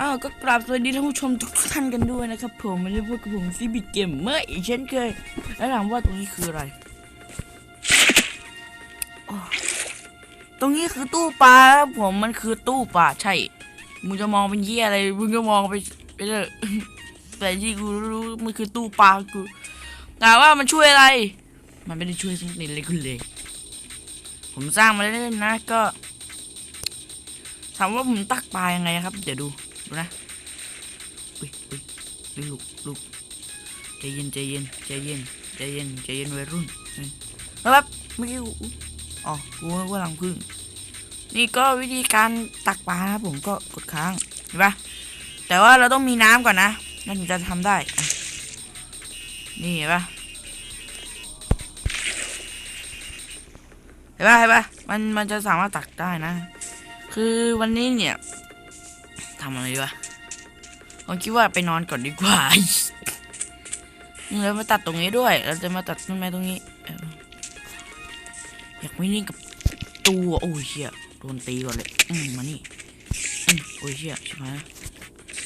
อ้าวก็กราบสวัสดีท่านผู้ชมทุกท่านกันด้วยนะครับ ผมวันนี้พวกกับผมซีบิเกมเมื่ออีกเช่นเคย แล้วถามว่าตรงนี้คืออะไร ตรงนี้คือตู้ปลาครับผมมันคือตู้ปลาใช่ มึงจะมองเป็นเยี่ยอะไร มึงก็มองไปไปเลยแต่ที่กูรู้มันคือตู้ปลากูแต่ว่ามันช่วยอะไร มันไม่ได้ช่วยสักนิดเลยคุณเลย ผมสร้างมาเล่นๆนะก็ถามว่าผมตักปลายังไงครับ เดี๋ยวดู ดูนะอุ้ยอุ้ยลูกลูกใจเย็นใจเย็นใจเย็นใจเย็นใจเย็นวัยรุ่นอืมแล้วแบเมื่อกี้อ๋อกูว่าลังพึ่งนี่ก็วิธีการตักปลาครับผมก็กดค้างเห็นปะแต่ว่าเราต้องมีน้ำก่อนนะนั่นถึงจะทำได้ นี่เห็นปะเห็นปะเห็นปะมันมันจะสามารถตักได้นะ คือวันนี้เนี่ยำอะไรวะผมคิดว่าไปนอนก่อนดีกว่าเรามาตัดตรงนี้ด้วย เราจะมาตัดต้นไม้ตรงนี้ อยากไม่นิ่งกับตัว โอ้ยเชี่ยโดนตีก่อนเลย อืมมานี่อืมโอ้ยเชี่ยใช่ไหม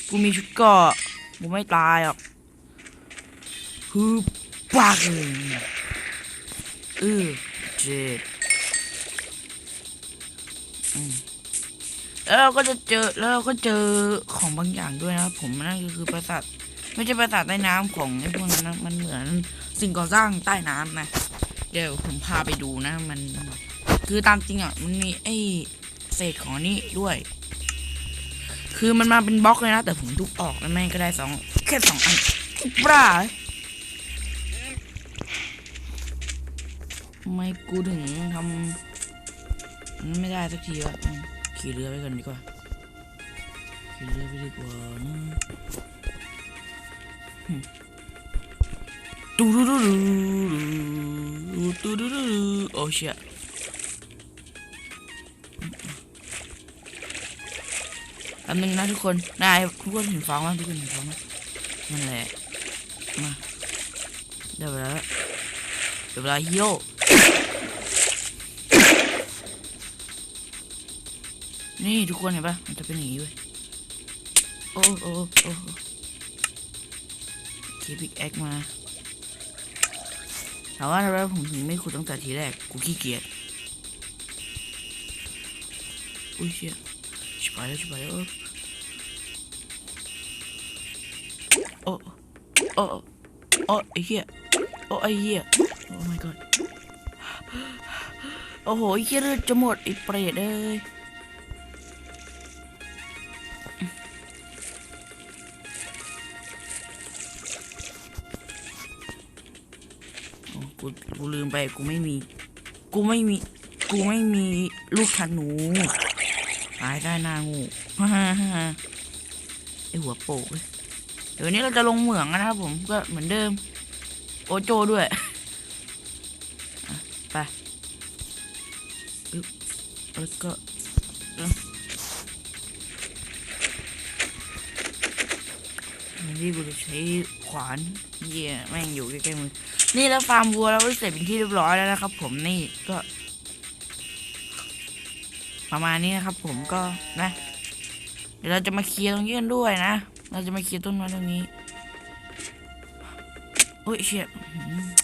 กูมีชุดเกาะกูไม่ตายหรอกฮึบปากเลยเออเจ็ด แล้วเราก็จะเจอแล้วเราก็เจอของบางอย่างด้วยนะครับผมนั่นก็คือปราสาทไม่ใช่ปราสาทใต้น้ำของไอ้พวกนั้นนะมันเหมือนสิ่งก่อสร้างใต้น้ำนะเดี๋ยวผมพาไปดูนะ มัน คือตามจริงอะมันมีไอ้เศษของนี่ด้วย คือมันมาเป็นบล็อกเลยนะ แต่ผมทุบออกแล้วแม่งก็ได้สองแค่สองอันปลาทำไมกูถึงทำมันไม่ได้สักทีวะ ขี่เรือไปกันดีกว่าขี่เรือไปดีกว่านะตูดูดูดูตูดูดูดูโอ้เชี่ยแป๊บนึงนะทุกคนนายทุกคนเห็นฟ้าไหมทุกคนเห็นฟ้าไหมนั่นแหละมาเดี๋ยวเวลาเดี๋ยวเวลาฮิโร่ นี่ทุกคนเห็นปะมันจะเป็นอย่างนี้เว้ยโอ้โอ้โอ้คีบิกแอคมาถามว่าทำไมผมถึงไม่ขุดตั้งแต่ทีแรก กูขี้เกียจ อุ้ยเชี่ยชิบหายแล้วชิบหายแล้วโอ้โอ้โอ้ไอ้เหี้ยโอ้ไอ้เหี้ยโอ้ my god โอ้โหไอ้เหี้ยเลือดจะหมดไอ้เปรตเอ้ย กูกูลืมไปกูไม่มี กูไม่มี กูไม่มีลูกธนูตายได้นางูไอหัวโปกเดี๋ยวนี้เราจะลงเหมืองนะครับผมก็เหมือนเดิม โอโจด้วยไปแล้วก็วันนี่กูจะใช้ขวานเยี่ยแม่งอยู่ใกล้ๆมือ นี่แล้วฟาร์มวัวเราได้เสร็จเป็นที่เรียบร้อยแล้วนะครับ ผมนี่ก็ ประมาณนี้นะครับ ผมก็นะ เดี๋ยวเราจะมาเคลียร์ตรงนี้กันด้วยนะเราจะมาเคลียร์ต้นไม้ตรงนี้โอ้ยเชี่ยอื้อหือ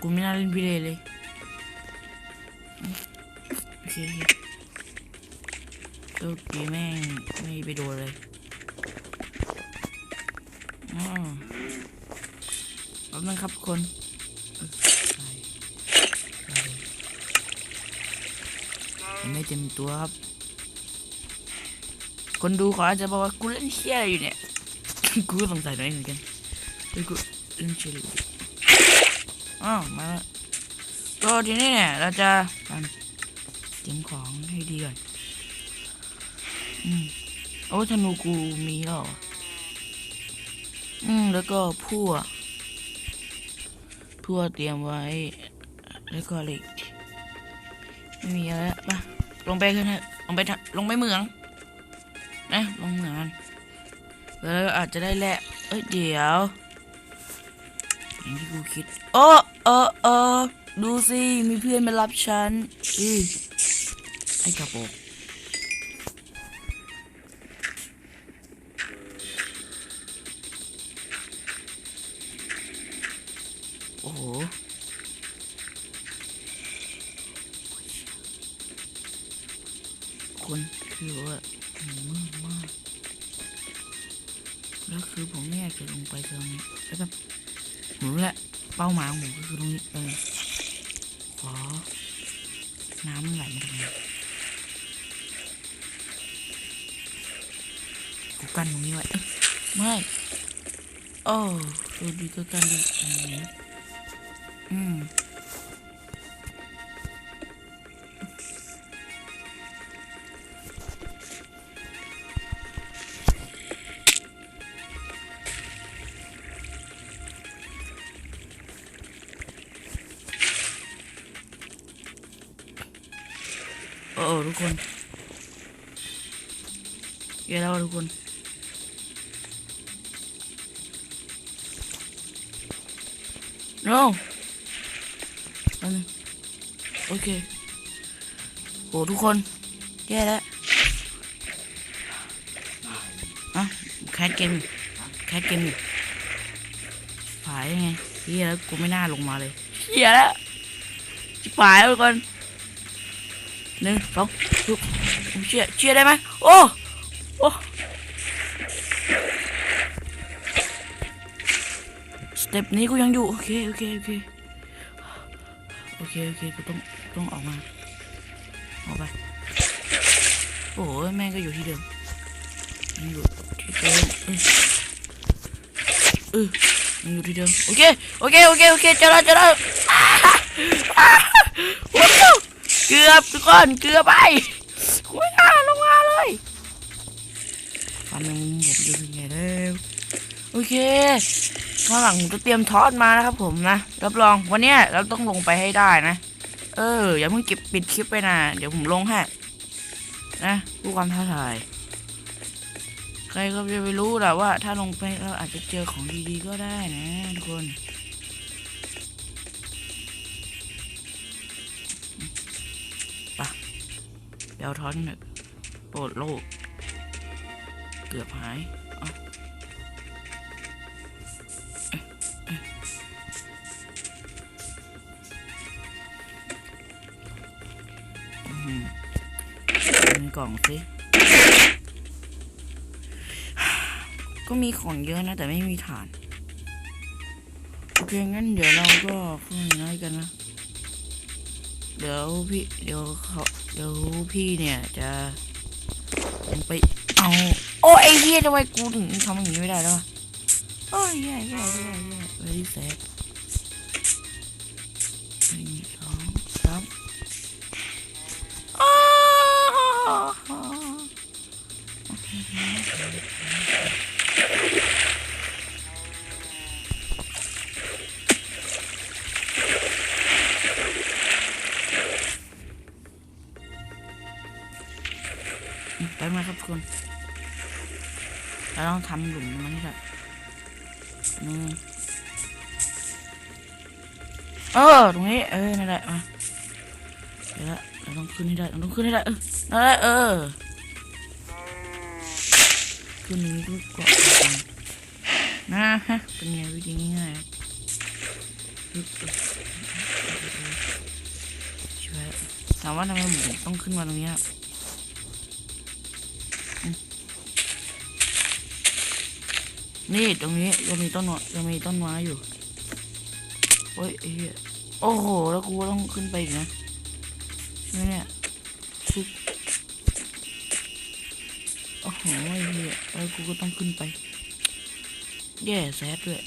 กูไม่น่าเล่นพิเรนเลยโอเคโอเคตัวกีแม่งไม่ไปโดนเลย แป๊บนึงครับคนยังไม่เต็มตัวครับ คนดูขาอาจจะบอกว่ากูเล่นเชี่ยอะไรอยู่เนี่ย กูก็สงสัยตัวเองเหมือนกันเฮ้กูเล่นเชี่ยอะไรอยู่อ้าวมาแล้วก็ทีนี้เนี่ยเราจะเตรียมของให้ดีก่อน อืม โอ้ธนูกูมีแล้วเหร อืมแล้วก็พั่วพั่วเตรียมไว้ แล้วก็เหล็กไม่มีอะไรละมาลงไปกันเถอะลงไปทะลงไปเหมือง นะลงเหมืองกันแล้วอาจจะได้แหละเอ้ยเดี๋ยวอย่างที่กูคิดโอ้เออเออดูสิมีเพื่อนมารับฉันอือไอ้กระโปรง อ้โหคนคือว่ามืดมากแล้วคือผมไม่อยากจะลงไปตรงนี้แล้วแบบผมรู้แหละเป้าหมายของผมก็คือตรงนี้เออขอน้ำมันไหลมาทางนี้กูกันตรงนี้ไว้ไม่โอ้ดูดีก็กันดีตรงนี้ อ้โอ้ทุกคนเยอะแล้วทุกคน no อันนึงโอเคโอ้ทุกคนแย่แล้วอะแคสเกมแคสเกมอยู่ผายยังไงเฮียแล้วกูไม่น่าลงมาเลยเฮียแล้วจิบหายทุกคน หนึ่งสองยุบเชื่อเชื่อได้ไหมโอ้โอ้สเต็ปนี้กูยังอยู่ โอเค โอเค โอเค โอเค โอเค กูต้อง ต้องออกมา ออกไป โอ้ยแม่งก็อยู่ที่เดิมยังอยู่ที่เดิมเออเออยังอยู่ที่เดิม โอเค โอเค โอเค โอเคเจอแล้วเจอแล้วอ้าอ้าว้าว เกือบทุกคนเกือบไปคุยหน้าลงมาเลยฟันมึงผมดูเป็นไงแล้วโอเคข้างหลังผมจะเตรียมทอดมานะครับ ผมนะรับรองวันนี้เราต้องลงไปให้ได้นะ เอออย่าเพิ่งเก็บปิดคลิปไปนะเดี๋ยวผมลงให้นะผู้ความท้าทายใครก็จะไปรู้แหละว่า ถ้าลงไปเราอาจจะเจอของดีๆก็ได้นะทุกคน วท้อนหนึ่งโปรดโลก เกือบหายเอาเอ๊ะเอ๊ะอื้อหือมีกล่องสิก็มีของเยอะนะ แต่ไม่มีฐาน โอเค งั้นเดี๋ยวเราก็ขึ้นน้อยกันนะ เดี๋ยวพี่ เดี๋ยวเขา เดี๋ยวพี่เนี่ยจะลงไปเอาโอ้ไอ้เหี้ยทำไมกูถึงทำอย่างนี้ไม่ได้แล้วโอ้ยแย่แย่แย่แย่เวลี่แซดหนึ่งสองสามอ้าวำหลุมมันนี่แหละนี่เออตรงนี้เออนั่นแหละมาเดี๋ยวละเราต้องขึ้นให้ได้เราต้องขึ้นให้ได้เออนั่นแหละเออขึ้นนี้ด้วยเกาะก่อนนะฮะเป็นไงวิธีง่ายๆช่วยถามว่าทำไมผมต้องขึ้นมาตรงนี้ นี่ตรงนี้ยังมีต้นไม้ยังมีต้นไม้อยู่โอ้ยไอ้เหี้ยโอ้โห แล้วกูต้องขึ้นไปอีกนะใช่ไหมเนี่ยชึกโอ้โหไอ้เหี้ยแล้วกูก็ต้องขึ้นไป แย่แซดด้วย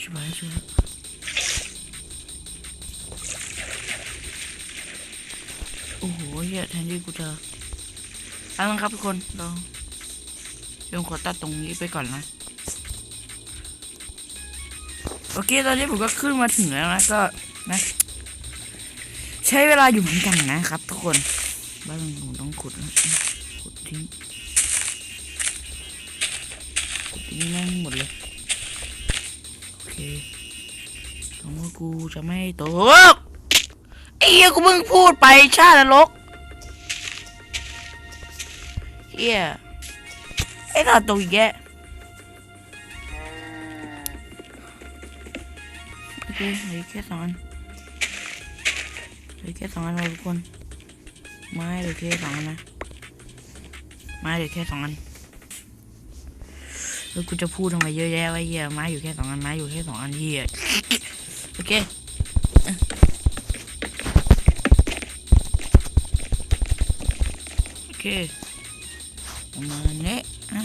ชิบหายชิบหายโอ้โหเหี้ยแทนที่กูจะเอาละครับทุกคนเราเดี๋ยมขอตัดตรงนี้ไปก่อนนะ โอเค ตอนนี้ผมก็ขึ้นมาถึงแล้วนะ ก็นะ ใช้เวลาอยู่เหมือนกันนะครับ ทุกคนบ้านผมต้องขุดนะขุดทิ้ง ขุดทิ้งแม่งหมดเลย โอเคคำว่ากูจะไม่ตกไอ้เหี้ยกูเพิ่งพูดไปชาตินรกเหี้ยไอ้ตาตกอีกแกโอเคเหลือแค่สองันเหลือแค่สองอันนะทุกคนไม้เหลือแค่สองอันนะไม้เหลือแค่สองอัน แล้วกูจะพูดทำไมเยอะแยะวะเหี้ยไม้อยู่แค่สองอันไม้อยู่แค่สองอันเหี้ยโอเคโอเคประมาณนี้อ่า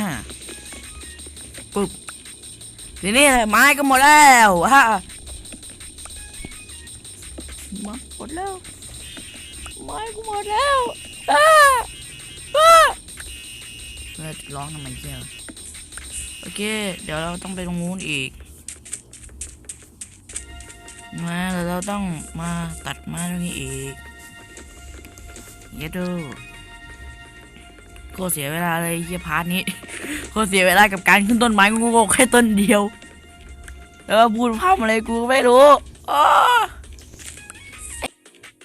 ปุ๊บทีนี้ไม้ก็หมดแล้วฮะมาหมดแล้วไม้ก็หมดแล้วอ้าอ้าเพื่อร้องทำไมเที่ยว โอเค เดี๋ยวเราต้องไปตรงนู้นอีก มาแล้วเราต้องมาตัดไม้ตรงนี้อีก เยดูโคเสียเวลาเลยเฮียพาร์ทนี้โคเสียเวลากับการขึ้นต้นไม้งูๆแค่ต้นเดียวแล้วก็พูดพร่ำอะไรกูไม่รู้อ้อ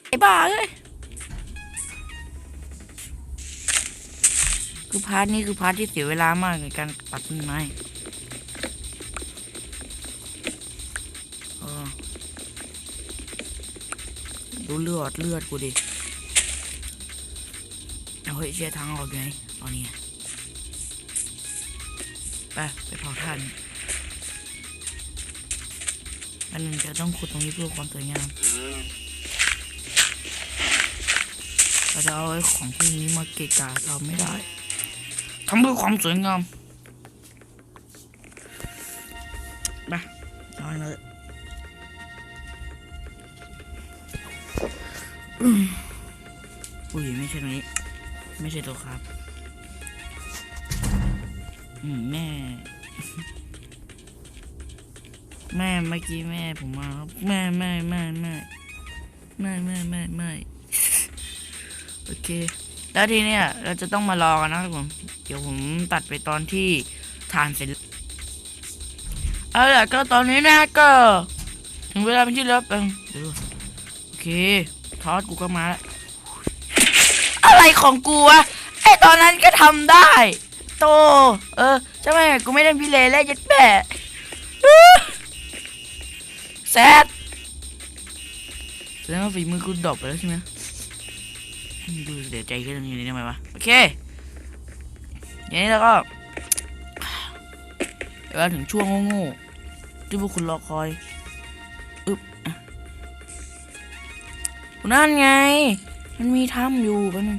ไอ้บ้าเอ้ย คือพาร์ทนี้คือพาร์ทที่เสียเวลามากในการตัดต้นไม้ดูเลือดเลือดกูดิเฮ้ยเชียทางออกอยู่ไหนเอานี่ไงไปไปเผาถ่านอันนึงจะต้องขุดตรงนี้เพื่อความสวยงามเราจะเอาไอ้ของพวกนี้มาเกะกะเราไม่ได้ ทำเพื่อความสวยงามไปนอนเลยอุ้ยไม่ใช่ตรงนี้ ไม่ใช่ตัวครับอืมแม่ แม่เมื่อกี้แม่ผมมาครับ แม่แม่แม่แม่แม่แม่แม่แม่โอเค แล้วทีเนี้ยเราจะต้องมารอกันนะครับผม เดี๋ยวผมตัดไปตอนที่ทานเสร็จเอาล่ะก็ตอนนี้นะก็ ถึงเวลาเป็นที่แล้วเออยโอเคทอดกูก็มาแล้วอะไรของกูวะไอตอนนั้นก็ทำได้ โต เออใช่ไหมกูไม่ได้พิเลแล้วยัดแปะแซดแสดงว่าฝีมือกูดรอปไปแล้วใช่ไหม ดูเสียใจขึ้นตรงนี้ทำไหมวะ โอเค อย่างนี้แล้วก็เดี๋ยวเราถึงช่วงโง่ๆที่พวกคุณรอคอย อึ๊บอะนั่นไง มันมีถ้ำอยู่แป๊บนึง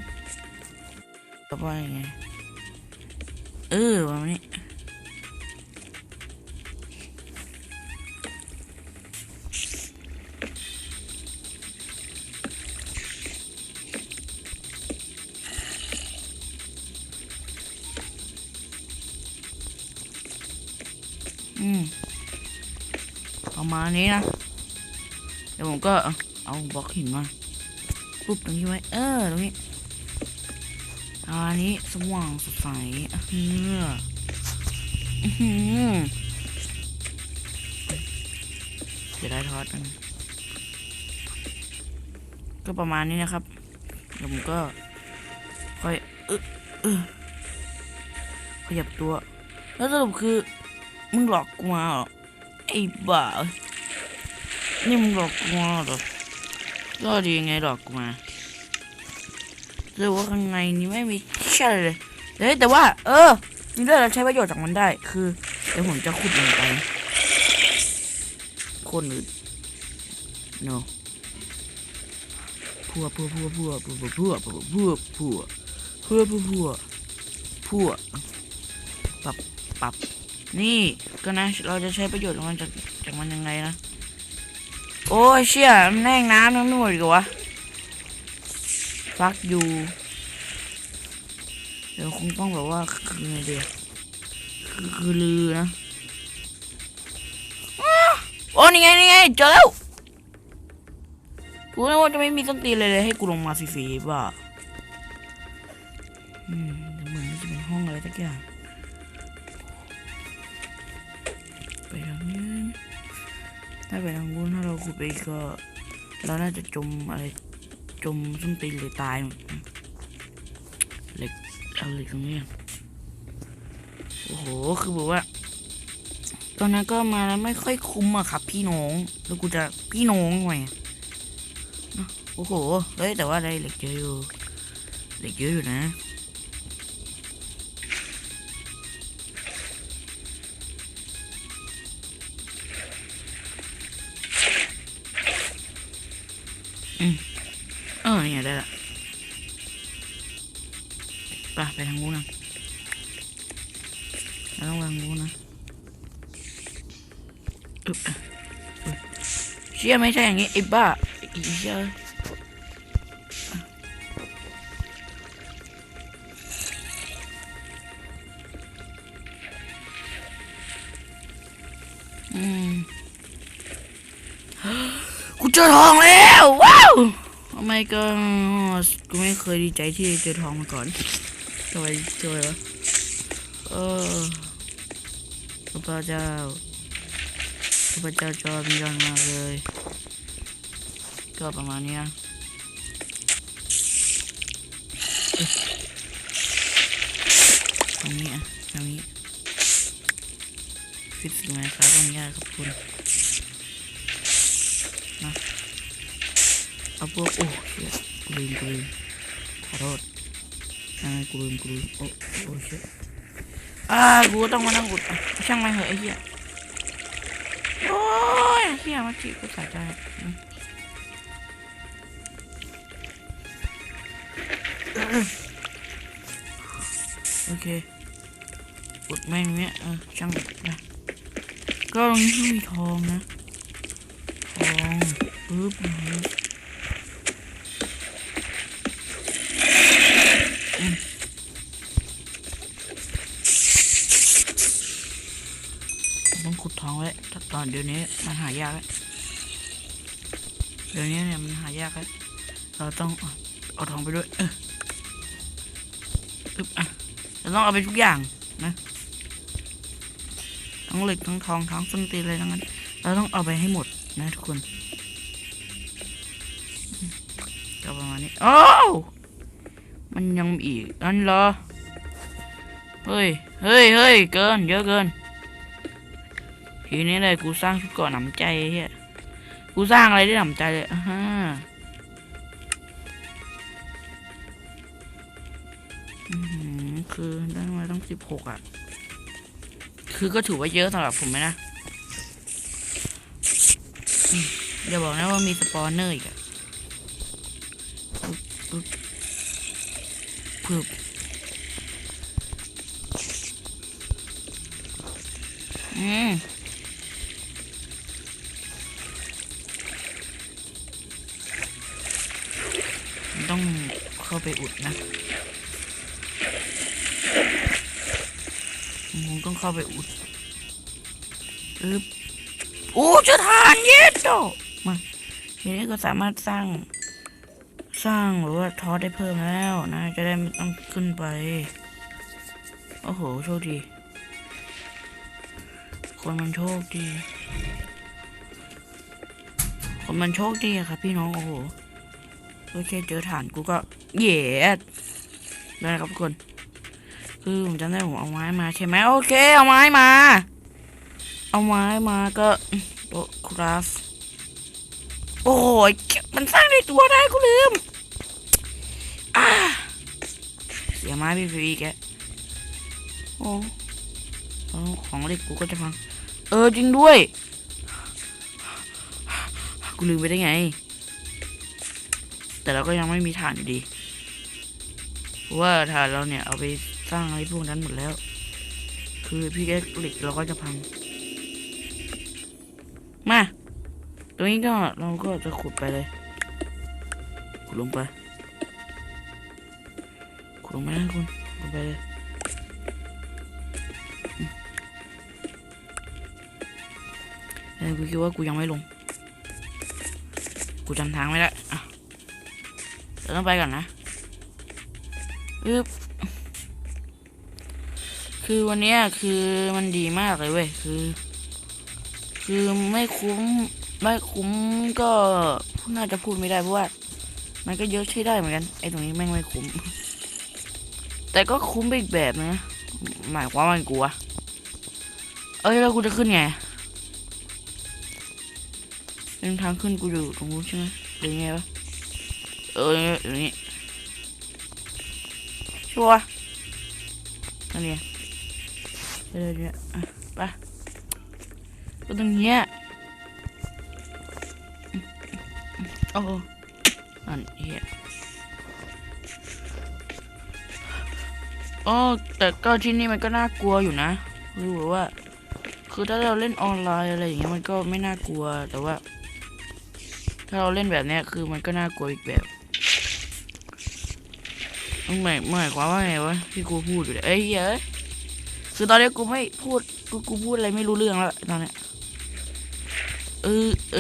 ต่อไปไง เออวันนี้ มาณนี้นะ เดี๋ยวผมก็เอาบล็อกหินมาปุ๊บตรงนี้ไว้ เออตรงนี้อันนี้สว่างสดใสอื้อหืออื้อหือเดี๋ยวได้ทอดกัน ก็ประมาณนี้นะครับเดี๋ยวผมก็ค่อยเออเออขยับตัว แล้วสรุปคือ มึงหลอกกูมาเหรอไอ้บ้า นี่มึงหลอกกูมาหรอก็ดียังไงหลอกกูมาหรือว่าข้างในนี้ไม่มีเช่อเลยเฮ้ยแต่ว่า เออนี่เรื่องเราใช้ประโยชน์จากมันได้ คือเดี๋ยวผมจะขุดลงไปคนอื่น no พัวพัวพัวพัวพัวพัวพัวพัวพัวพัวพัวพัวพัวพัวปรับปรับนี่ก็นะเราจะใช้ประโยชน์ของมันจากจากมันยังไงนะ โอ้ยเชี่ยมันแห้งน้ำทั้งหมดดีกว่าฟักอยู่เดี๋ยวคงต้องแบบว่าคือไงเดียคือคือลือนะโอ้นี่ไงนี่ไงเจอแล้วกูนึกว่าจะไม่มีต้นตีเลยเลยให้กูลงมาฟรีๆป่ะอืมเหมือนจะเป็นห้องอะไรสักอย่าง ถ้าไปทางนู้นถ้าเราขุดไปก็ เราน่าจะจมอะไรจมส้นตีนหรือตายเหล็กเอาเหล็กตรงนี้โอ้โหคือแบบว่า ตอนนั้นก็มาแล้วไม่ค่อยคุ้มอะครับ พี่น้องแล้วกูจะพี่น้องไงอะเนอะโอ้โหเฮ้ยแต่ว่าได้เหล็กเยอะอยู่เหล็กเยอะอยู่นะ เออเนี่ยได้ละไปไปทางนู้นนะต้องวางนู้นนะอึบเชี่ยไม่ใช่อย่างงี้ไอ้บ้าไอ้เชี่ยอืมกูเจอทองแล้วว้าว ไมก็กูไม่เคยดีใจที่เจอทองมาก่อนทำไมเจอวะเออพระเจ้าพระเจ้าจอมีรันมาเลย ก็ประมาณนี้ตรงนี้อะตรงนี้ฟิตสิ่งไหมครับตรงนี้ครับคุณ เอาพวกโอ้เชี่ยกูลืมกูลืมขอโทษอ่ากูลืมกูลืมโอ้โอ้เชี่ยอ่ากูต้องม ตองนะทองปึ๊บนะต้องขุดทองไว้ถ้าตอนเดี๋ยวนี้มันหายากแล้วเดี๋ยวนี้เนี่ยมันหายากแล้วเราต้องเอาทองไปด้วยเอออึ๊บอะเราต้องเอาไปทุกอย่างนะทั้งเหล็กทั้งทองทั้งส้นตีนอะไรทั้งนั้น เราต้องเอาไปให้หมดนะทุกคนก็ประมาณนี้โอ้าวมันยังมีอีกนั่นเหรอเฮ้ยเฮ้ยเฮ้ยเกินเยอะเกิน ทีนี้เลยกูสร้างชุดเก่อหนำใจเฮียกูสร้างอะไรได้หนำใจเลยอ่าฮะคือได้มาต้องสิบหกอะ คือก็ถือว่าเยอะสำหรับผมไหมนะอืมอย่าบอกนะว่ามีสปอนเนอร์อีกอะปึ๊บปึ๊บปึ๊บอืม ไปอุดนะผมต้องเข้าไปอุดอึบโอ้เจะทานเย็ดโตมาทีนี้ก็สามารถสร้าง สร้างหรือว่าทอสได้เพิ่มแล้วนะ จะได้ไม่ต้องขึ้นไป โอ้โห โชคดี คนมันโชคดี คนมันโชคดีอะครับพี่น้อง โอ้โหโอเคเจอฐานกูก็ เย็ดได้ครับทุกคน คือผมจำได้ผมเอาไม้มาใช่ไหมโอเค เอาไม้มา เอาไม้มาก็โตคราฟโอ้ยมันสร้างในตัวได้กูลืมเสียไม้พี่ฟรีแกโอ้เอของเล็กกูก็จะฟัง เออจริงด้วย กูลืมไปได้ไง แต่เราก็ยังไม่มีฐานอยู่ดี ว่าฐานเราเนี่ยเอาไปสร้างอะไรพวกนั้นหมดแล้ว คือพี่แกหล็กเราก็จะพัง มา ตรงนี้ก็เราก็จะขุดไปเลย ขุดลงไป ขุดลงไปนะคุณลงไปเลยอืมเออกูคิดว่ากูยังไม่ลง กูจำทางไม่ได้อะเดี๋ยวต้องไปก่อนนะ อึ๊บคือวันนี้คือมันดีมากเลยเว้ยคือ คือไม่คุ้มไม่คุ้มก็น่าจะพูดไม่ได้เพราะว่า มันก็เยอะใช้ได้เหมือนกันไอ้ตรงนี้แม่งไม่คุ้ม แต่ก็คุ้มไปอีกแบบนะหมายความว่าไงกูวะเอ้ยแล้วกูจะขึ้นไงเป็นทางขึ้นกูอยู่ตรงนู้นใช่ไหมหรือไงวะเอออย่างนี้ ชัวร์อันนี้เดี๋ยวเดี๋ยวอะไปก็ตรงเนี้ยโอ้อันเหี้ยโอ้แต่ก็ที่นี่มันก็น่ากลัวอยู่นะรู้ว่า คือถ้าเราเล่นออนไลน์อะไรอย่างเงี้ยมันก็ไม่น่ากลัวแต่ว่า ถ้าเราเล่นแบบเนี้ยคือมันก็น่ากลัวอีกแบบ หมายหมายความว่าไงวะที่กูพูดอยู่เนี่ยเอ้ยเอ้ยคือตอนนี้กูไม่พูดกูกูพูดอะไรไม่รู้เรื่องแล้วตอนเนี้ยเออเอ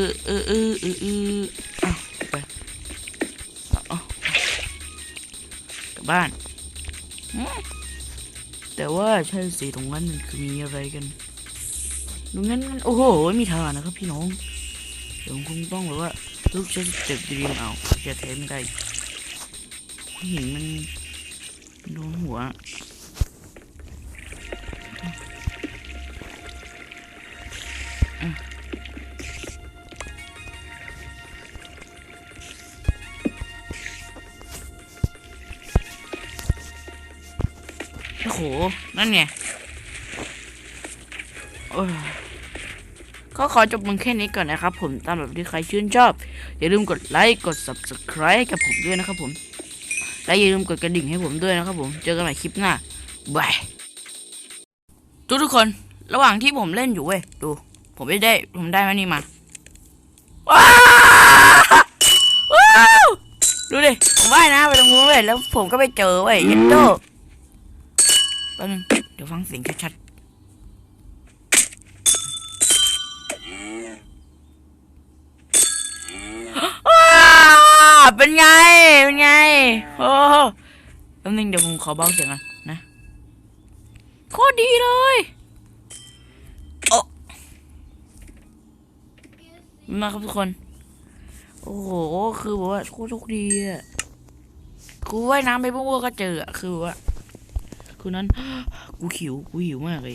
อเออเออเออเอออ้าไปเอาเอากลับบ้าน แต่ว่าใช่สิตรงนั้นมันคือมีอะไรกันตรงนั้นโอ้โหมีทางนะครับพี่น้องเดี๋ยวคงต้องแบบว่าลูกจะเจ็บดีมเอาจะเทไม่ได้ หินมันโดนหัวโอ้โห นั่นไงก็ขอจบมึงแค่นี้ก่อนนะครับผมตามแบบที่ใครชื่นชอบ อย่าลืมกดไลค์ กด subscribe ให้กับผมด้วยนะครับผม และอย่าลืมกดกระดิ่งให้ผมด้วยนะครับผม เจอกันใหม่คลิปหน้าบายทุกทุกคนระหว่างที่ผมเล่นอยู่เว้ยดู ผมไม่ได้ผมได้มานี่มาว้าวว้าดูดิผมว่ายนะไปตรงนู้นเว้ยแล้วผมก็ไปเจอเว้ยเอ็นโดแป๊บนึงเดี๋ยวฟังเสียงชัดๆ ว้าว เป็นไง เป็นไง โอ้โหแป๊บนึงเดี๋ยวผมขอเบาเสียงก่อนนะ โคตรดีเลยโอ้มาครับทุกคน โอ้โห คือแบบว่าโคตรโชคดีอะกูว่ายน้ำไปมั่วๆก็เจออะคือว่าคือนั้น กูหิว กูหิวมากเลย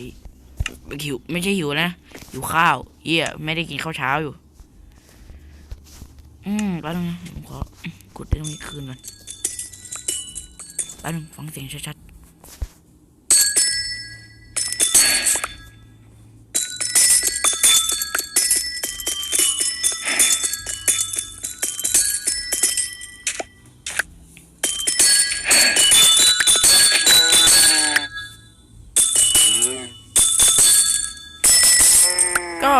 หิว ไม่ใช่หิวนะ หิวข้าวเหี้ยไม่ได้กินข้าวเช้าอยู่ อืมแป๊บนึงนะผมขอกดตรงนี้คืนก่อนแป๊บนึงฟังเสียงชัดๆ ก็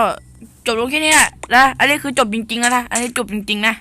จบลงแค่นี้แหละ นะ อันนี้คือจบจริงๆแล้วนะ อันนี้จบจริงๆนะ